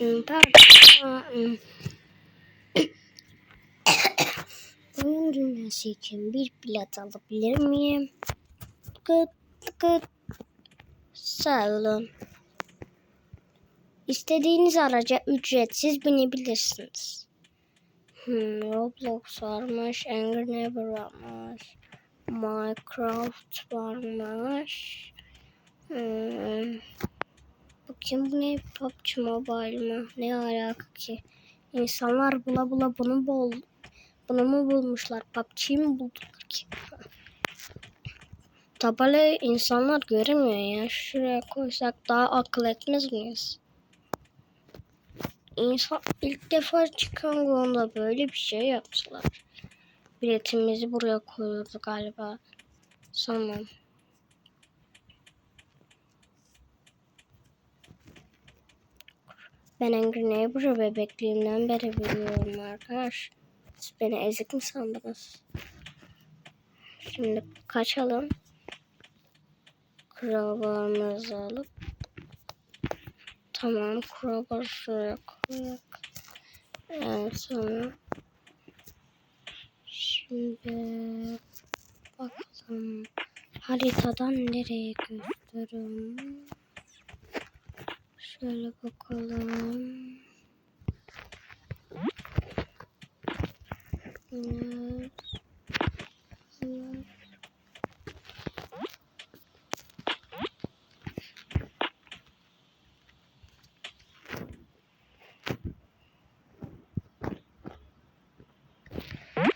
Pardon. Oyun dünyası için bir bilet alabilir miyim? Gıt gıt. Sağ olun. İstediğiniz araca ücretsiz binebilirsiniz. Hmm, Roblox varmış, Angry Neighbor varmış, Minecraft varmış. Hmm. Bakayım bu ne? PUBG Mobile mı? Ne alaka ki? İnsanlar bula bula bunu bul bunu mu bulmuşlar? PUBG'yi mi buldular ki? Tabelayı insanlar göremiyor ya. Şuraya koysak daha akıl etmez miyiz? İnsan ilk defa çıkan gonda böyle bir şey yaptılar. Biletimizi buraya koyuyordu galiba. Sanmam. Ben Angry Neighbor'ı bebekliğimden beri biliyorum arkadaş. Siz beni ezik mi sandınız? Şimdi kaçalım. Crowbar'ımızı alıp Tamam crowbar şuraya koyak. Evet sonra Şimdi bakalım haritadan nereye gösteriyorum. Şöyle bakalım. Evet. Evet.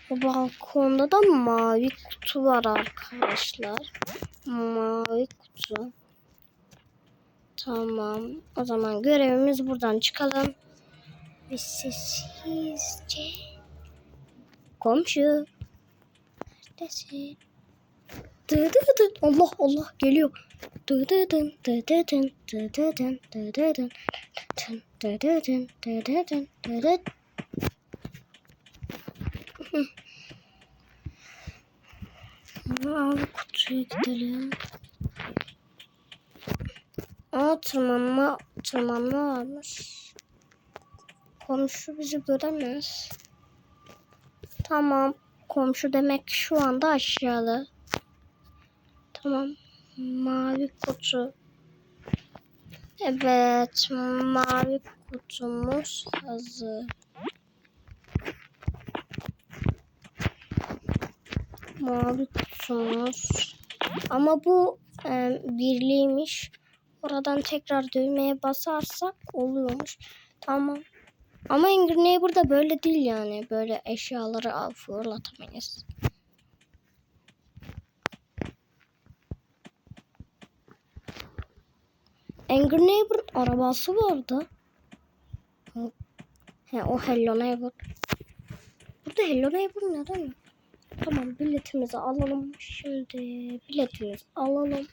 Balkonda da mavi kutu var arkadaşlar. Mavi kutu. Tamam. O zaman görevimiz buradan çıkalım. Ve sessizce. Komşu. Neredesin? Dı dı dı. Allah Allah geliyor. Dı dı dın dı dı dın dı dı dın dı dı dın dın dı dı dın dı dı dın dı dı. Abi kutuya gidelim. Aa tırmanma, tırmanma varmış. Komşu bizi göremez. Tamam. Komşu demek şu anda aşağıda. Tamam. Mavi kutu. Evet. Mavi kutumuz hazır. Mavi kutumuz. Ama bu e, birliymiş. Oradan tekrar düğmeye basarsak oluyormuş. Tamam. Ama Angry Neighbor'da böyle değil yani. Böyle eşyaları al fırlatamayız. Angry Neighbor'ın arabası vardı. He o Hello Neighbor. Burada Hello Neighbor neden yok? Tamam biletimizi alalım. Şimdi biletimizi alalım.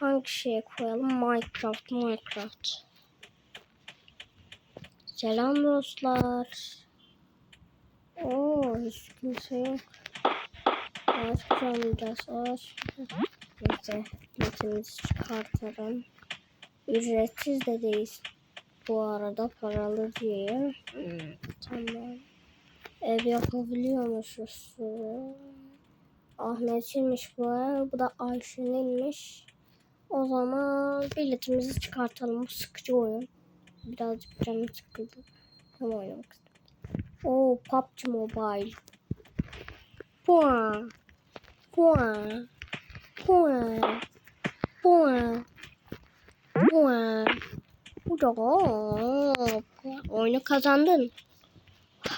Hangi şeye koyalım? Minecraft, Minecraft. Selam dostlar. Oo, hiç kimse yok. Ağaç kullanacağız. Ağaç. Neyse, biletimizi çıkartalım. Ücretsiz de değil. Bu arada paralı değil. Hmm, tamam. Ev yapabiliyormuşuz. Ahmet'inmiş bu ev. Bu da Ayşe'ninmiş. O zaman biletimizi çıkartalım. Bu sıkıcı oyun. Birazcık canım sıkıldı. Ama oynamak istedim. Oo PUBG Mobile. Puan. Puan. Puan. Puan. Puan. Bu da oyunu kazandın.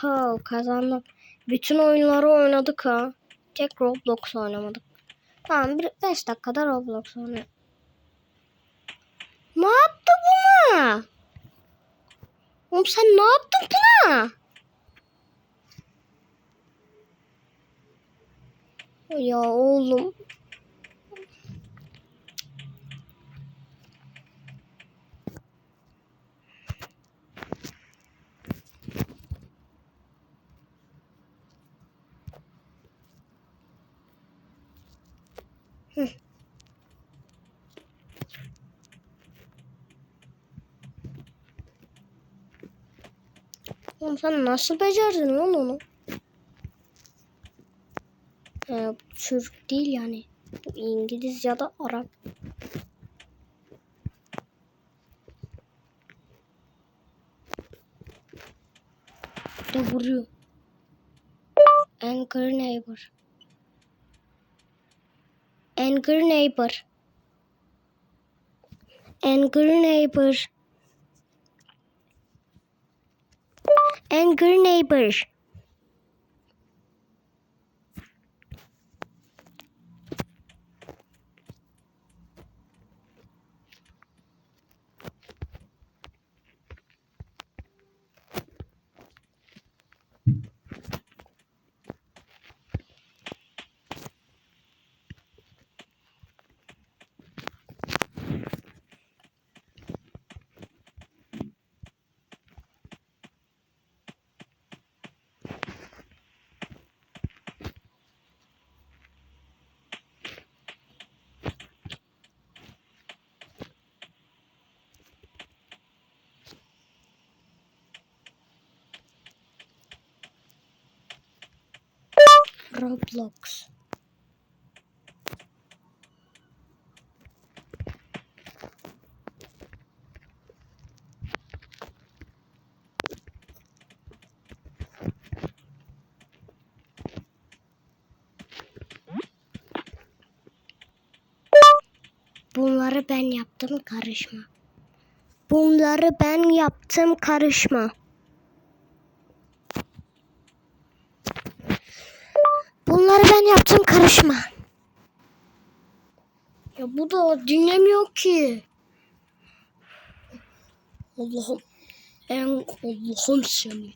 Ha kazandım. Bütün oyunları oynadık ha. Tek Roblox oynamadık. Tamam 5 dakikada Roblox oynadık. Ne yaptı buna? Oğlum sen ne yaptın buna? Ya oğlum. Hı. Oğlum sen nasıl becerdin lan onu? Ee, Türk değil yani. Bu İngiliz ya da Arap. Da vuruyor. Anchor neighbor. Angry neighbor. Angry neighbor. Angry neighbor. Roblox. Bunları ben yaptım karışma. Bunları ben yaptım karışma. Bunları ben yaptım karışma. Ya bu da dinlemiyor ki. Allah'ım. En Allah'ım seni.